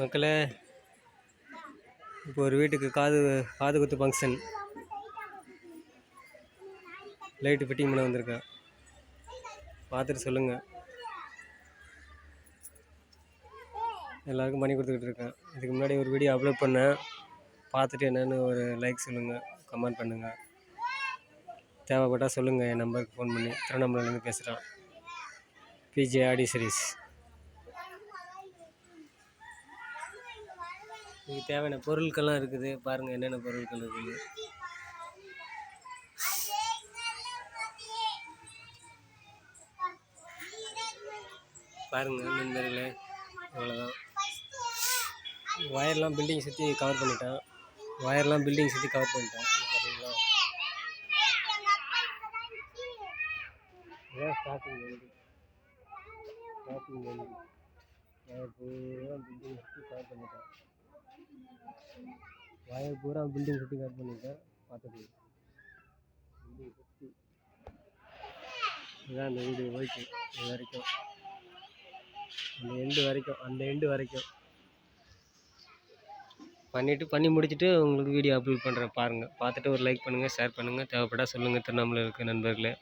மக்களே இப்போ ஒரு வீட்டுக்கு காது காது குத்து ஃபங்க்ஷன் லைட்டு ஃபிட்டிங் பண்ண வந்திருக்கேன் பார்த்துட்டு சொல்லுங்கள் எல்லாருக்கும் பண்ணி கொடுத்துக்கிட்டு இருக்கேன் இதுக்கு முன்னாடி ஒரு வீடியோ அப்லோட் பண்ணேன். பார்த்துட்டு என்னென்னு ஒரு லைக் சொல்லுங்கள் கமெண்ட் பண்ணுங்கள் தேவைப்பட்டால் சொல்லுங்கள் என் நம்பருக்கு ஃபோன் பண்ணி. திருவண்ணாமலையிலேருந்து பேசுகிறேன் பிஜே ஆடி சீரீஸ் இதுக்கு தேவையான பொருட்கள்லாம் இருக்குது. பாருங்கள் என்னென்ன பொருட்கள் இருக்குது. பாருங்கள் நண்பர்களே அவ்வளோதான் ஒயர்லாம் பில்டிங் சுற்றி கவர் பண்ணிட்டேன். ஒயர்லாம் பில்டிங் சுற்றி கவர் பண்ணிட்டேன். பார்த்தீங்களா இதான் ஸ்டார்டிங் வந்து ஸ்டார்டிங் வந்து பூரா பில்டிங் சுற்றி கவர் பண்ணிட்டேன். வயல் பூரா பில்டிங் சுற்றி கட் பண்ணியிருக்கேன் பார்த்துட்டு இதுதான் அந்த வீடு ஓகே இது வரைக்கும். அந்த எண்டு வரைக்கும் அந்த எண்டு வரைக்கும். பண்ணிவிட்டு பண்ணி முடிச்சுட்டு உங்களுக்கு வீடியோ அப்லோட் பண்ணுறேன் பாருங்கள் பார்த்துட்டு ஒரு லைக் பண்ணுங்கள் ஷேர் பண்ணுங்கள் தேவைப்பட்டால் சொல்லுங்கள் திருவண்ணாமலை இருக்க நண்பர்களே.